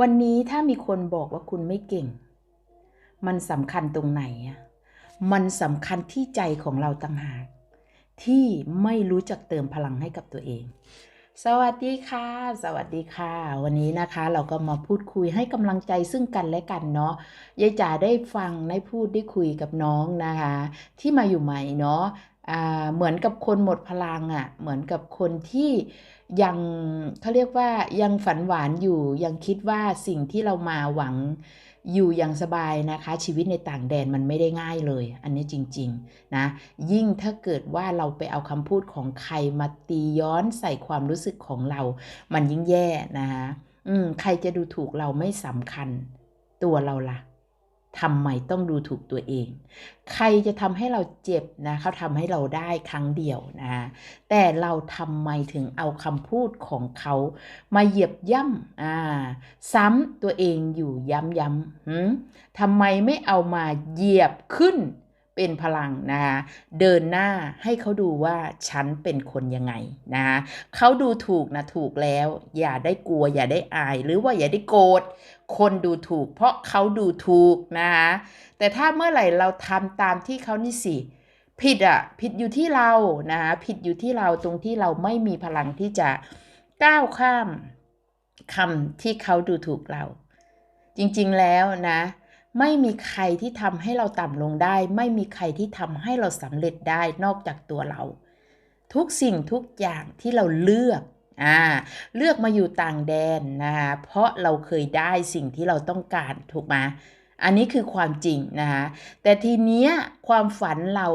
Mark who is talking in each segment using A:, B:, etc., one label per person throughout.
A: วันนี้ถ้ามีคนบอกว่าคุณไม่เก่ง มันสำคัญตรงไหนอะมันสำคัญที่ใจของเราต่างหากที่ไม่รู้จักเติมพลังให้กับตัวเอง สวัสดีค่ะ สวัสดีค่ะ วันนี้นะคะเราก็มาพูดคุยให้กำลังใจซึ่งกันและกันเนาะยายจ๋าได้ฟังได้พูดได้คุยกับน้องนะคะ ที่มาอยู่ใหม่เนาะอ่าเหมือนกับคนหมดพลังอะ่ะเหมือนกับคนที่ ยังเขาเรียกว่ายังฝันหวานอยู่ยังคิดว่าสิ่งที่เรามาหวังอยู่อย่างสบายนะคะ ชีวิตในต่างแดนมันไม่ได้ง่ายเลย อันนี้จริงๆนะยิ่งถ้าเกิดว่าเราไปเอาคำพูดของใครมาตีย้อนใส่ความรู้สึกของเรา มันยิ่งแย่นะคะอืมใครจะดูถูกเราไม่สำคัญตัวเราล่ะ ทำไมต้องดูถูกตัวเอง ใครจะทำให้เราเจ็บนะเขาทำให้เราได้ครั้งเดียวนะแต่เราทำไมถึงเอาคำพูดของเขามาเหยียบย่ำอ่าซ้ำตัวเองอยู่ย้ำย้ำทำไมไม่เอามาเหยียบขึ้น เป็นพลังนะคะเดินหน้าให้เขาดูว่าฉันเป็นคนยังไงนะคะเขาดูถูกนะถูกแล้ว อย่าได้กลัว อย่าได้อาย หรือว่าอย่าได้โกรธคนดูถูก เพราะเขาดูถูกนะคะแต่ถ้าเมื่อไหร่เราทำตามที่เขานี่สิผิดอะผิดอยู่ที่เรานะคะผิดอยู่ที่เราตรงที่เราไม่มีพลังที่จะก้าวข้ามคำที่เขาดูถูกเรา จริงๆแล้วนะ ไม่มีใครที่ทำให้เราต่ำลงได้ ไม่มีใครที่ทำให้เราสำเร็จได้นอกจากตัวเรา ทุกสิ่งทุกอย่างที่เราเลือกอ่าเลือกมาอยู่ต่างแดนนะคะเพราะเราเคยได้สิ่งที่เราต้องการถูกไหมอันนี้คือความจริงนะคะแต่ทีเนี้ยความฝันเรา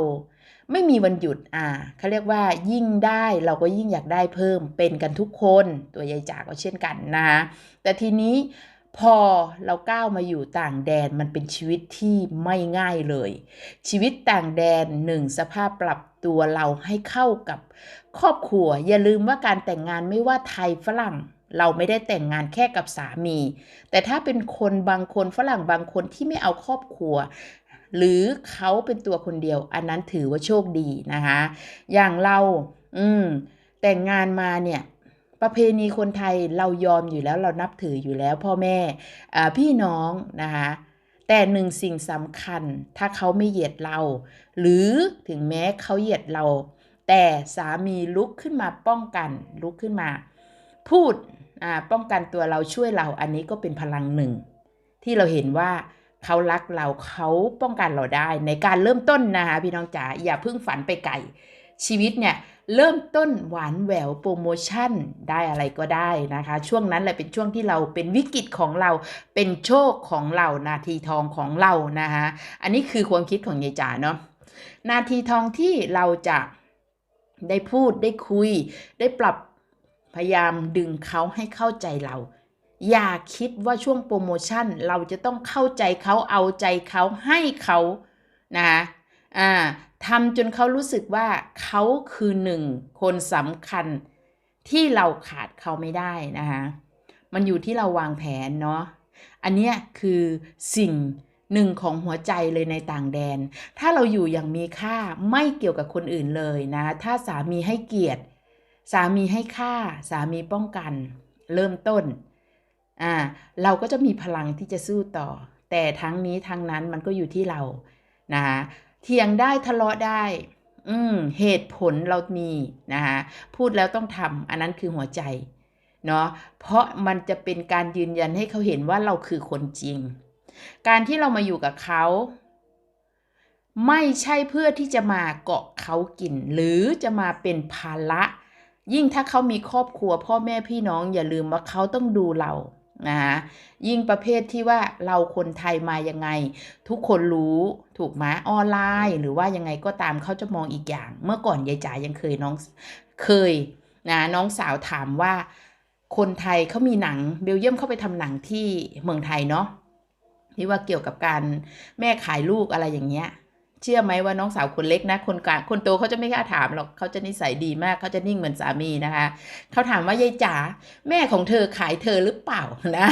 A: ไม่มีวันหยุดอ่าเขาเรียกว่ายิ่งได้เราก็ยิ่งอยากได้เพิ่มเป็นกันทุกคนตัวยายจากก็เช่นกันนะแต่ทีนี้ พอเราก้าวมาอยู่ต่างแดนมันเป็นชีวิตที่ไม่ง่ายเลย ชีวิตต่างแดนหนึ่งสภาพปรับตัวเราให้เข้ากับครอบครัว อย่าลืมว่าการแต่งงานไม่ว่าไทยฝรั่ง เราไม่ได้แต่งงานแค่กับสามี แต่ถ้าเป็นคนบางคนฝรั่งบางคนที่ไม่เอาครอบครัว หรือเขาเป็นตัวคนเดียว อันนั้นถือว่าโชคดีนะคะ อย่างเรา อืมแต่งงานมาเนี่ย ประเพณีคนไทยเรายอมอยู่แล้วเรานับถืออยู่แล้วพ่อแม่พี่น้องนะคะแต่หนึ่งสิ่งสำคัญถ้าเขาไม่เหยียดเรา หรือถึงแม้เขาเหยียดเรา แต่สามีลุกขึ้นมาป้องกันลุกขึ้นมา พูดป้องกันตัวเราช่วยเราอันนี้ก็เป็นพลังหนึ่ง ที่เราเห็นว่าเขารักเราเขาป้องกันเราได้ ในการเริ่มต้นนะคะพี่น้องจ๋าอย่าเพิ่งฝันไปไกลชีวิตเนี่ย เริ่มต้นหวานแหววโปรโมชั่นได้อะไรก็ได้นะคะ ช่วงนั้นแหละเป็นช่วงที่เราเป็นวิกฤตของเราเป็นโชคของเรานาทีทองของเรานะคะอันนี้คือความคิดของยายจ๋าเนาะนาทีทองที่เราจะได้พูดได้คุย ได้ปรับพยายามดึงเขาให้เข้าใจเรา อย่าคิดว่าช่วงโปรโมชั่นเราจะต้องเข้าใจเขาเอาใจเขาให้เขานะ อ่าทำจนเขารู้สึกว่าเขาคือหนึ่งคนสำคัญที่เราขาดเขาไม่ได้นะคะ มันอยู่ที่เราวางแผนเนาะ อันนี้คือสิ่งหนึ่งของหัวใจเลยในต่างแดน ถ้าเราอยู่อย่างมีค่าไม่เกี่ยวกับคนอื่นเลยนะ ถ้าสามีให้เกียรติ สามีให้ค่า สามีป้องกัน เริ่มต้น อ่า เราก็จะมีพลังที่จะสู้ต่อ แต่ทั้งนี้ทั้งนั้นมันก็อยู่ที่เรานะคะ เถียงได้ทะเลาะได้ อืมเหตุผลเรามีนะคะพูดแล้วต้องทำอันนั้นคือหัวใจเนาะเพราะมันจะเป็นการยืนยันให้เขาเห็นว่าเราคือคนจริง การที่เรามาอยู่กับเขาไม่ใช่เพื่อที่จะมาเกาะเขากิน หรือจะมาเป็นภาระ ยิ่งถ้าเขามีครอบครัวพ่อแม่พี่น้องอย่าลืมว่าเขาต้องดูเรา นะคะยิ่งประเภทที่ว่าเราคนไทยมายังไง ทุกคนรู้ถูกไหมออนไลน์ หรือว่ายังไงก็ตามเขาจะมองอีกอย่าง เมื่อก่อนยายจ๋ายังเคยน้องเคยนะน้องสาวถามว่า คนไทยเขามีหนังเบลเยียมเข้าไปทำหนังที่เมืองไทยเนาะที่ว่าเกี่ยวกับการแม่ขายลูกอะไรอย่างเงี้ย เชื่อไหมว่าน้องสาวคนเล็กนะคนกลางคนโตเขาจะไม่กล้าถามหรอกเขาจะนิสัยดีมากเขาจะนิ่งเหมือนสามีนะคะเขาถามว่ายายจ๋าแม่ของเธอขายเธอหรือเปล่านะ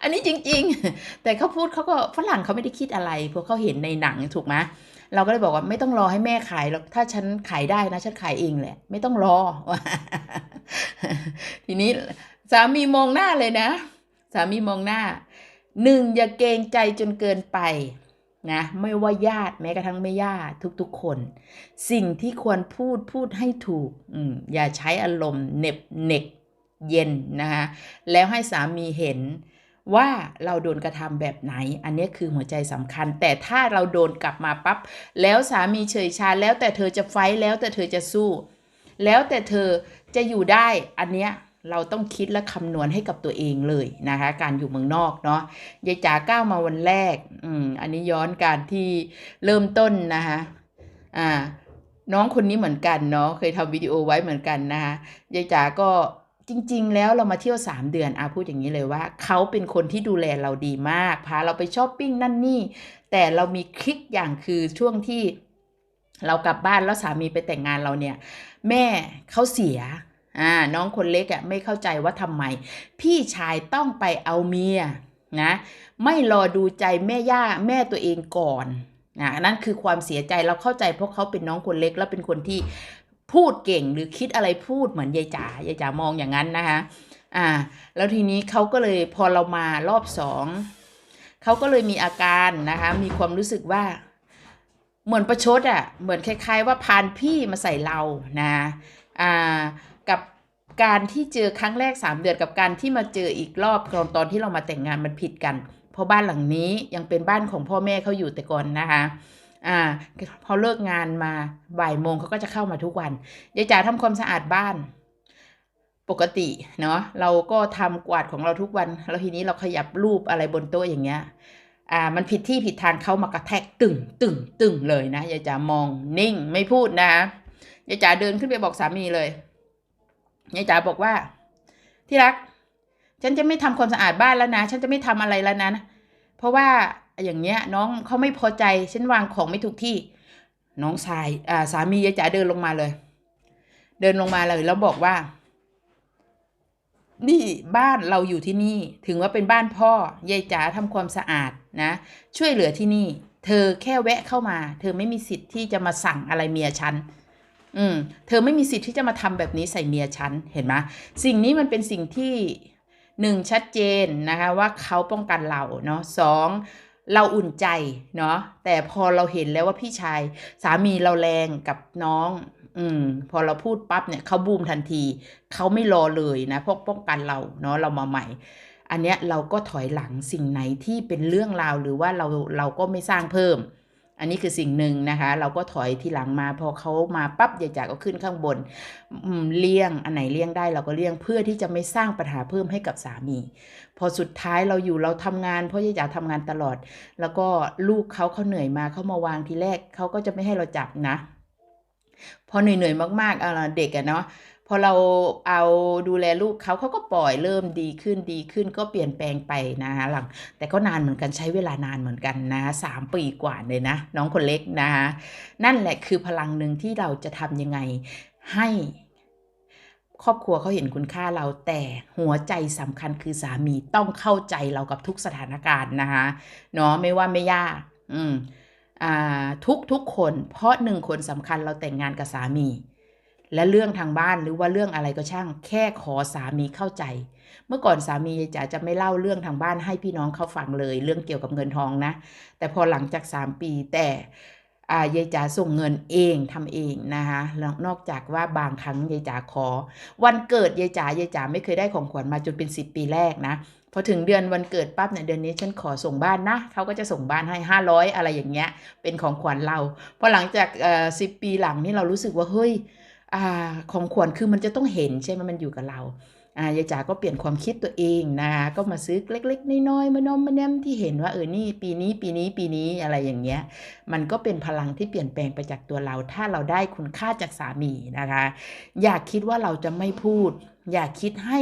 A: อันนี้จริง ๆ แต่เขาพูดเขาก็ฝรั่งเขาไม่ได้คิดอะไรเพราะเขาเห็นในหนังถูกไหมเราก็เลยบอกว่าไม่ต้องรอให้แม่ขายหรอกถ้าฉันขายได้นะฉันขายเองแหละ ไม่ต้องรอ ทีนี้สามีมองหน้าเลยนะ สามีมองหน้าหนึ่งอย่าเกรงใจจนเกินไป นะไม่ว่าญาติแม้กระทั่งไม่ญาติทุกๆคน สิ่งที่ควรพูดพูดให้ถูกอือย่าใช้อารมณ์เหน็บเน็กเย็นนะคะแล้วให้สามีเห็นว่าเราโดนกระทำแบบไหน อันนี้คือหัวใจสำคัญ แต่ถ้าเราโดนกลับมาปั๊บแล้วสามีเฉยชาแล้วแต่เธอจะไฟแล้วแต่เธอจะสู้ แล้วแต่เธอจะอยู่ได้อันเนี้ย เราต้องคิดและคำนวณให้กับตัวเองเลยนะคะ การอยู่เมืองนอกเนาะยายจ๋าก้าวมาวันแรกอืมอันนี้ย้อนการที่เริ่มต้นนะคะอ่าน้องคนนี้เหมือนกันเนาะเคยทำวิดีโอไว้เหมือนกันนะคะยายจ๋าก็จริง ๆ แล้วเรามาเที่ยว 3 เดือนอาพูดอย่างนี้เลยว่า เขาเป็นคนที่ดูแลเราดีมาก พาเราไปช้อปปิ้งนั่นนี่ แต่เรามีคลิกอย่างคือช่วงที่เรากลับบ้านแล้วสามีไปแต่งงานเราเนี่ย แม่เขาเสีย อ่าน้องคนเล็กอะ่ะไม่เข้าใจว่าทำไม พี่ชายต้องไปเอาเมียนะไม่รอดูใจแม่ย่าแม่ตัวเองก่อนนะนั่นคือความเสียใจเราเข้าใจเพราะเขาเป็นน้องคนเล็กแล้วเป็นคนที่พูดเก่งหรือคิดอะไรพูดเหมือนยายจ๋ายายจ๋ามองอย่างนั้นนะคะอ่า แล้วทีนี้เขาก็เลยพอเรามารอบสองเขาก็เลยมีอาการนะคะ มีความรู้สึกว่า เหมือนประชดอะ่ะเหมือนคล้าย ๆ ว่าพานพี่มาใส่เรานะอ่า กับการที่เจอครั้งแรก 3 เดือนกับการที่มาเจออีกรอบตอนตอนที่เรามาแต่งงานมันผิดกัน เพราะบ้านหลังนี้ยังเป็นบ้านของพ่อแม่เขาอยู่แต่ก่อนนะคะอ่าพอเลิกงานมาบ่ายโมงเขาก็จะเข้ามาทุกวันยายจ๋าทำความสะอาดบ้าน ปกติเนาะเราก็ทำกวาดของเราทุกวัน แล้วทีนี้เราขยับรูปอะไรบนโต๊ะอย่างเงี้ยอ่ามันผิดที่ผิดทางเขามากระแทกตึงตึงตึงเลยนะยายจ๋ามองนิ่งไม่พูดนะยายจ๋าเดินขึ้นไปบอกสามีเลย ยายจ๋าบอกว่า ที่รัก ฉันจะไม่ทำความสะอาดบ้านแล้วนะ ฉันจะไม่ทำอะไรแล้วนะเพราะว่าอย่างเงี้ยน้องเขาไม่พอใจฉันวางของไม่ถูกที่ น้องชายอ่าสามียายจ๋าเดินลงมาเลย เดินลงมาเลยแล้วบอกว่า นี่บ้านเราอยู่ที่นี่ ถึงว่าเป็นบ้านพ่อยายจ๋าทำความสะอาดนะ ช่วยเหลือที่นี่ เธอแค่แวะเข้ามา เธอไม่มีสิทธิ์ที่จะมาสั่งอะไรเมียฉัน อืมเธอไม่มีสิทธิ์ที่จะมาทำแบบนี้ใส่เมียฉันเห็นไหมสิ่งนี้มันเป็นสิ่งที่หนึ่งชัดเจนนะคะว่าเขาป้องกันเราเนาะสองเราอุ่นใจเนาะแต่พอเราเห็นแล้วว่าพี่ชายสามีเราแรงกับน้อง อืม พอเราพูดปั๊บเนี่ยเขาบูมทันที เขาไม่รอเลยนะเพราะป้องกันเราเนาะเรามาใหม่ อันเนี้ยเราก็ถอยหลังสิ่งไหนที่เป็นเรื่องราวหรือว่าเราเราก็ไม่สร้างเพิ่ม อันนี้คือสิ่งหนึ่งนะคะ เราก็ถอยทีหลังมาพอเขามาปั๊บยายจ๋าก็ขึ้นข้างบนเลี่ยงอันไหนเลี่ยงได้เราก็เลี่ยงเพื่อที่จะไม่สร้างปัญหาเพิ่มให้กับสามี พอสุดท้ายเราอยู่เราทำงานเพราะยายจ๋าทำงานตลอด แล้วก็ลูกเขาเขาเหนื่อยมาเขามาวางทีแรกเขาก็จะไม่ให้เราจับนะ พอเหนื่อยๆมากๆเาเด็กอะเนาะ พอเราเอาดูแลลูกเขาเขาก็ปล่อยเริ่มดีขึ้นดีขึ้นก็เปลี่ยนแปลงไปนะคะหลัง แต่ก็นานเหมือนกันใช้เวลานานเหมือนกันนะสามปีกว่าเลยนะ น้องคนเล็กนะคะนั่นแหละคือพลังหนึ่งที่เราจะทำยังไงให้ครอบครัวเขาเห็นคุณค่าเราแต่หัวใจสำคัญคือสามีต้องเข้าใจเรากับทุกสถานการณ์นะคะเนาะไม่ว่าไม่ยากอืมอ่าทุกทุกคน เพราะหนึ่งคนสำคัญเราแต่งงานกับสามี และเรื่องทางบ้านหรือว่าเรื่องอะไรก็ช่าง แค่ขอสามีเข้าใจ เมื่อก่อนสามีจ๋าจะไม่เล่าเรื่องทางบ้านให้พี่น้องเขาฟังเลย เรื่องเกี่ยวกับเงินทองนะ แต่พอหลังจาก 3 ปีแต่อายายจ๋าส่งเงินเองทำเองนะคะแล้วนอกจากว่าบางครั้งยายจ๋าขอ วันเกิดยายจ๋ายายจ๋าไม่เคยได้ของขวัญมาจนเป็น 10 ปีแรกนะพอถึงเดือนวันเกิดปั๊บเนี่ยเดือนนี้ฉันขอส่งบ้านนะเขาก็จะส่งบ้านให้ 500 อะไรอย่างเงี้ยเป็นของขวัญเราพอหลังจากเอ่อสิบปีหลังนี่เรารู้สึกว่าเฮ้ย อของขวัญคือมันจะต้องเห็นใช่ไหมมันอยู่กับเราอ่ายายจ๋าก็เปลี่ยนความคิดตัวเองนะคะก็มาซื้อเล็ก ๆน้อยๆมานมมาแนมที่เห็นว่าเออนี่ปีนี้ปีนี้ปีนี้อะไรอย่างเงี้ย มันก็เป็นพลังที่เปลี่ยนแปลงไปจากตัวเรา ถ้าเราได้คุณค่าจากสามีนะคะ อย่าคิดว่าเราจะไม่พูด อย่าคิดให้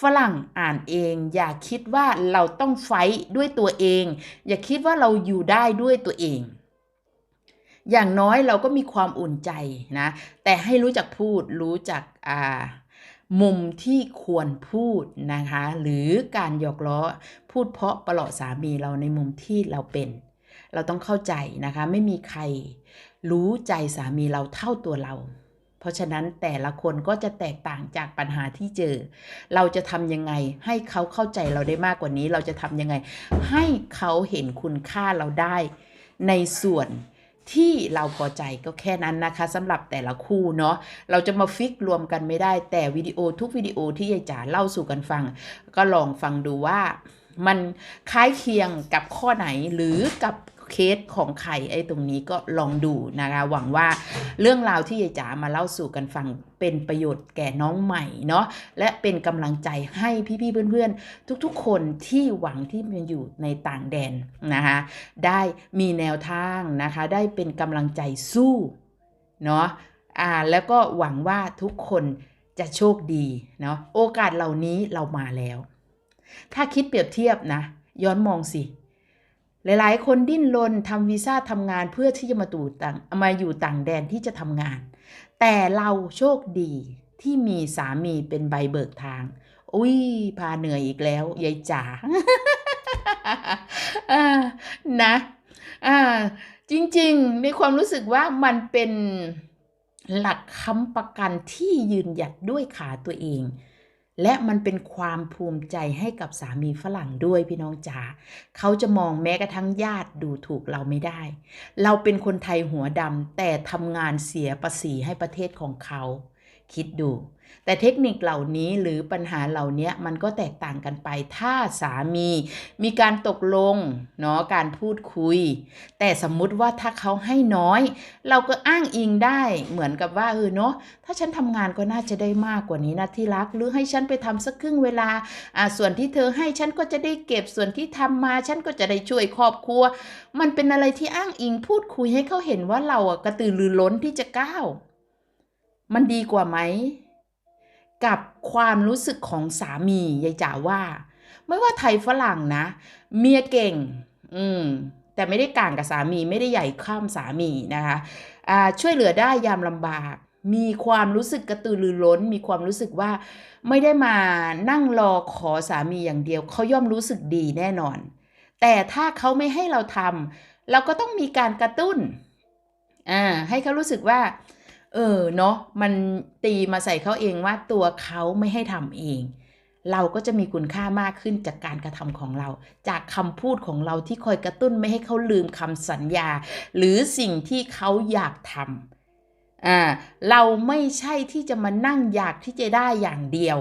A: ฝรั่งอ่านเอง อย่าคิดว่าเราต้องไฟท์ด้วยตัวเอง อย่าคิดว่าเราอยู่ได้ด้วยตัวเอง อย่างน้อยเราก็มีความอุ่นใจนะ แต่ให้รู้จักพูดรู้จักอ่ามุมที่ควรพูดนะคะ หรือการหยอกล้อพูดเพราะประหลาะสามีเราในมุมที่เราเป็น เราต้องเข้าใจนะคะ ไม่มีใครรู้ใจสามีเราเท่าตัวเรา เพราะฉะนั้นแต่ละคนก็จะแตกต่างจากปัญหาที่เจอ เราจะทำยังไงให้เขาเข้าใจเราได้มากกว่านี้ เราจะทำยังไง ให้เขาเห็นคุณค่าเราได้ในส่วน ที่เราพอใจก็แค่นั้นนะคะสำหรับแต่ละคู่เนาะเราจะมาฟิกรวมกันไม่ได้แต่วิดีโอทุกวิดีโอที่ยายจ๋าเล่าสู่กันฟัง ก็ลองฟังดูว่ามันคล้ายเคียงกับข้อไหนหรือกับ เคสของใครไอ้ตรงนี้ก็ลองดูนะคะ หวังว่าเรื่องราวที่ยายจ๋ามาเล่าสู่กันฟังเป็นประโยชน์แก่น้องใหม่เนาะและเป็นกำลังใจให้พี่ๆเพื่อนๆ ทุกๆ คนที่หวังที่มันอยู่ในต่างแดนนะคะได้มีแนวทางนะคะ ได้เป็นกำลังใจสู้เนาะอ่าแล้วก็หวังว่าทุกคนจะโชคดีเนาะโอกาสเหล่านี้เรามาแล้ว ถ้าคิดเปรียบเทียบนะ ย้อนมองสิ หลายๆ คนดิ้นรนทำวีซ่าทำงานเพื่อที่จะมาตู่ต่างมาอยู่ต่างแดนที่จะทำงาน แต่เราโชคดีที่มีสามีเป็นใบเบิกทาง อุ้ยพาเหนื่อยอีกแล้วยายจ๋านะอ่าจริงๆ ในความรู้สึกว่ามันเป็นหลักค้ำประกันที่ยืนหยัดด้วยขาตัวเอง และมันเป็นความภูมิใจให้กับสามีฝรั่งด้วยพี่น้องจ๋าเขาจะมองแม้กระทั่งญาติดูถูกเราไม่ได้ เราเป็นคนไทยหัวดำแต่ทำงานเสียภาษีให้ประเทศของเขา คิดดู แต่เทคนิคเหล่านี้หรือปัญหาเหล่านี้มันก็แตกต่างกันไป ถ้าสามีมีการตกลงเนาะการพูดคุย แต่สมมุติว่าถ้าเขาให้น้อย เราก็อ้างอิงได้เหมือนกับว่าเออเนาะถ้าฉันทำงานก็น่าจะได้มากกว่านี้นะที่รัก หรือให้ฉันไปทำสักครึ่งเวลาอ่าส่วนที่เธอให้ฉันก็จะได้เก็บส่วนที่ทำมาฉันก็จะได้ช่วยครอบครัว มันเป็นอะไรที่อ้างอิงพูดคุยให้เขาเห็นว่าเราอะกระตือรือร้นที่จะก้าวมันดีกว่าไหม กับความรู้สึกของสามียายจ๋าว่า ไม่ว่าไทยฝรั่งนะ เมียเก่ง อืมแต่ไม่ได้ก่างกับสามีไม่ได้ใหญ่ข้ามสามีนะคะอ่าช่วยเหลือได้ยามลำบาก มีความรู้สึกกระตือรือร้น มีความรู้สึกว่าไม่ได้มานั่งรอขอสามีอย่างเดียว เขาย่อมรู้สึกดีแน่นอน แต่ถ้าเขาไม่ให้เราทำเราก็ต้องมีการกระตุ้นอ่าให้เขารู้สึกว่า เออเนาะมันตีมาใส่เขาเองว่าตัวเขาไม่ให้ทำเอง เราก็จะมีคุณค่ามากขึ้นจากการกระทำของเรา จากคำพูดของเราที่คอยกระตุ้นไม่ให้เขาลืมคำสัญญา หรือสิ่งที่เขาอยากทำอ่าเราไม่ใช่ที่จะมานั่งอยากที่จะได้อย่างเดียว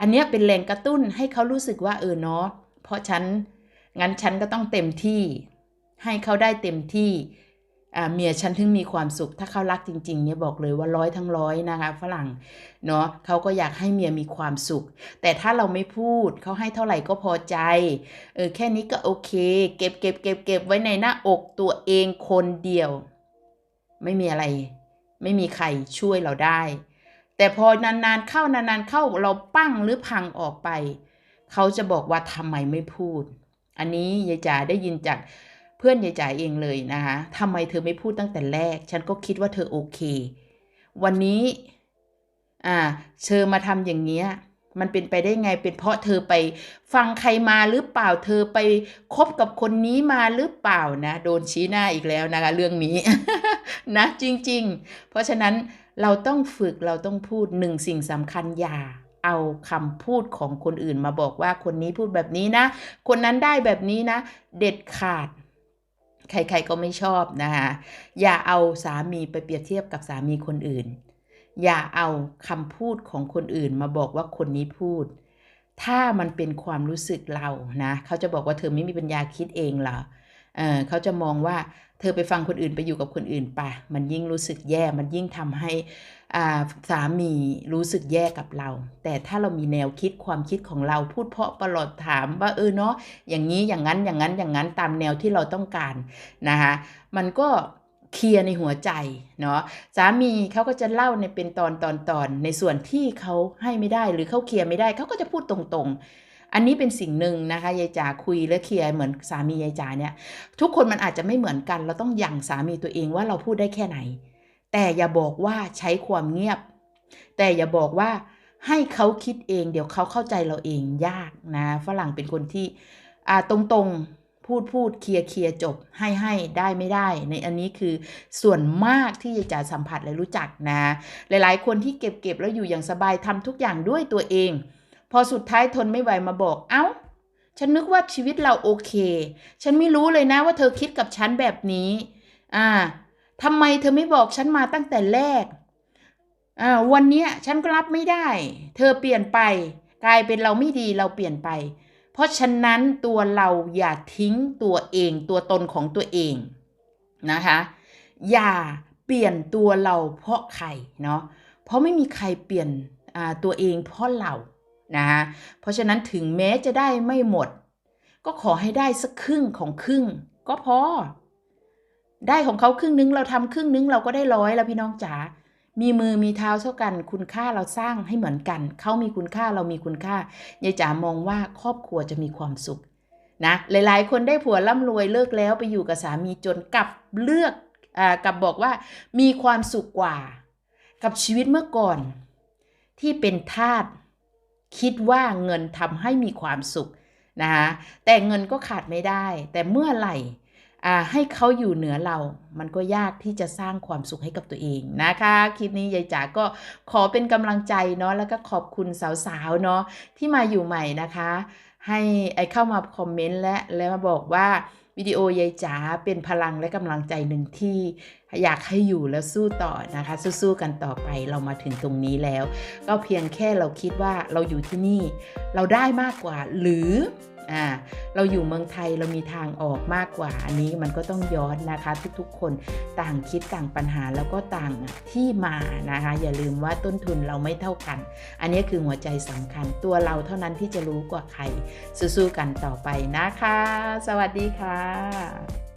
A: อันนี้เป็นแรงกระตุ้นให้เขารู้สึกว่าเออเนาะเพราะฉันงั้นฉันก็ต้องเต็มที่ ให้เขาได้เต็มที่ เมียฉันถึงมีความสุข ถ้าเขารักจริงๆเนี่ยบอกเลยว่าร้อยทั้งร้อยนะคะฝรั่งเนาะเขาก็อยากให้เมียมีความสุข แต่ถ้าเราไม่พูดเขาให้เท่าไหร่ก็พอใจเออแค่นี้ก็โอเค เก็บเก็บเก็บเก็บไว้ในหน้าอกตัวเองคนเดียว ไม่มีอะไร ไม่มีใครช่วยเราได้ แต่พอนานๆเข้านานๆเข้าเราปั้งหรือพังออกไป เขาจะบอกว่าทำไมไม่พูด อันนี้ยายจ๋าได้ยินจาก พื่อนยายจ๋าเองเลยนะคะทำไมเธอไม่พูดตั้งแต่แรก ฉันก็คิดว่าเธอโอเค วันนี้ อ่า เธอมาทำอย่างเนี้ย มันเป็นไปได้ไง เป็นเพราะเธอไปฟังใครมาหรือเปล่า เธอไปคบกับคนนี้มาหรือเปล่านะ โดนชี้หน้าอีกแล้วนะคะ เรื่องนี้ นะจริง ๆ เพราะฉะนั้นเราต้องฝึกเราต้องพูดหนึ่งสิ่งสำคัญอย่าเอาคำพูดของคนอื่นมาบอกว่าคนนี้พูดแบบนี้นะ คนนั้นได้แบบนี้นะ เด็ดขาด ใครๆก็ไม่ชอบนะคะอย่าเอาสามีไปเปรียบเทียบกับสามีคนอื่น อย่าเอาคำพูดของคนอื่นมาบอกว่าคนนี้พูด ถ้ามันเป็นความรู้สึกเรานะเขาจะบอกว่าเธอไม่มีปัญญาคิดเองเหรอเออเขาจะมองว่า ธอไปฟังคนอื่นไปอยู่กับคนอื่นไปะมันยิ่งรู้สึกแย่มันยิ่งทำให้สามีรู้สึกแย่กับเรา แต่ถ้าเรามีแนวคิดความคิดของเราพูดเพาะประหลอดถามว่าเออเนาะอย่างนี้อย่างนั้นอย่างนั้นอย่างนั้นตามแนวที่เราต้องการนะคะมันก็เคลียร์ในหัวใจเนาะสามีเขาก็จะเล่าในเป็นตอนตอนตอนในส่วนที่เขาให้ไม่ได้หรือเขาเคลียร์ไม่ได้เขาก็จะพูดตรงๆ อันนี้เป็นสิ่งหนึ่งนะคะยายจ๋าคุยและเคลียร์เหมือนสามียายจ๋าเนี่ย ทุกคนมันอาจจะไม่เหมือนกัน เราต้องยั่งสามีตัวเองว่าเราพูดได้แค่ไหน แต่อย่าบอกว่าใช้ความเงียบ แต่อย่าบอกว่าให้เขาคิดเอง เดี๋ยวเขาเข้าใจเราเองยากนะฝรั่งเป็นคนที่ตรงๆพูดพูดเคลียร์เคลียร์จบให้ให้ได้ไม่ได้ ในอันนี้คือส่วนมากที่ยายจ๋าสัมผัสและรู้จักนะ หลายๆ คนที่เก็บเก็บแล้วอยู่อย่างสบายทำทุกอย่างด้วยตัวเอง พอสุดท้ายทนไม่ไหวมาบอก เอ้า ฉันนึกว่าชีวิตเราโอเค ฉันไม่รู้เลยนะว่าเธอคิดกับฉันแบบนี้ อ่าทำไมเธอไม่บอกฉันมาตั้งแต่แรก อ่า วันนี้ฉันก็รับไม่ได้ เธอเปลี่ยนไป กลายเป็นเราไม่ดีเราเปลี่ยนไป เพราะฉะนั้นตัวเราอย่าทิ้งตัวเองตัวตนของตัวเองนะคะ อย่าเปลี่ยนตัวเราเพราะใครเนาะ เพราะไม่มีใครเปลี่ยนอ่าตัวเองเพราะเรา นะคะเพราะฉะนั้นถึงแม้จะได้ไม่หมด ก็ขอให้ได้สักครึ่งของครึ่ง ก็พอ ได้ของเขาครึ่งนึงเราทำครึ่งนึงเราก็ได้ร้อยแล้วพี่น้องจ๋ามีมือมีเท้าเท่ากัน คุณค่าเราสร้างให้เหมือนกัน เขามีคุณค่าเรามีคุณค่ายายจ๋ามองว่าครอบครัวจะมีความสุขนะหลายๆ คนได้ผัวร่ำรวยเลิกแล้วไปอยู่กับสามีจนกลับเลือกอ่ากลับบอกว่ามีความสุขกว่า กับชีวิตเมื่อก่อนที่เป็นทาส คิดว่าเงินทำให้มีความสุขนะคะแต่เงินก็ขาดไม่ได้ แต่เมื่อไหร่อ่าให้เขาอยู่เหนือเรา มันก็ยากที่จะสร้างความสุขให้กับตัวเองนะคะ คลิปนี้ยายจ๋าก็ขอเป็นกำลังใจเนาะ แล้วก็ขอบคุณสาวๆเนาะที่มาอยู่ใหม่นะคะ ให้ไอเข้ามาคอมเมนต์และแล้วมาบอกว่า วิดีโอยายจ๋าเป็นพลังและกำลังใจหนึ่งที่อยากให้อยู่แล้วสู้ต่อนะคะ สู้ๆกันต่อไปเรามาถึงตรงนี้แล้ว ก็เพียงแค่เราคิดว่าเราอยู่ที่นี่ เราได้มากกว่าหรือ อ่าเราอยู่เมืองไทยเรามีทางออกมากกว่า อันนี้มันก็ต้องย้อนนะคะ ทุกๆ คนต่างคิดต่างปัญหาแล้วก็ต่างที่มานะคะ อย่าลืมว่าต้นทุนเราไม่เท่ากัน อันนี้คือหัวใจสำคัญตัวเราเท่านั้นที่จะรู้กว่าใครสู้ๆกันต่อไปนะคะ สวัสดีค่ะ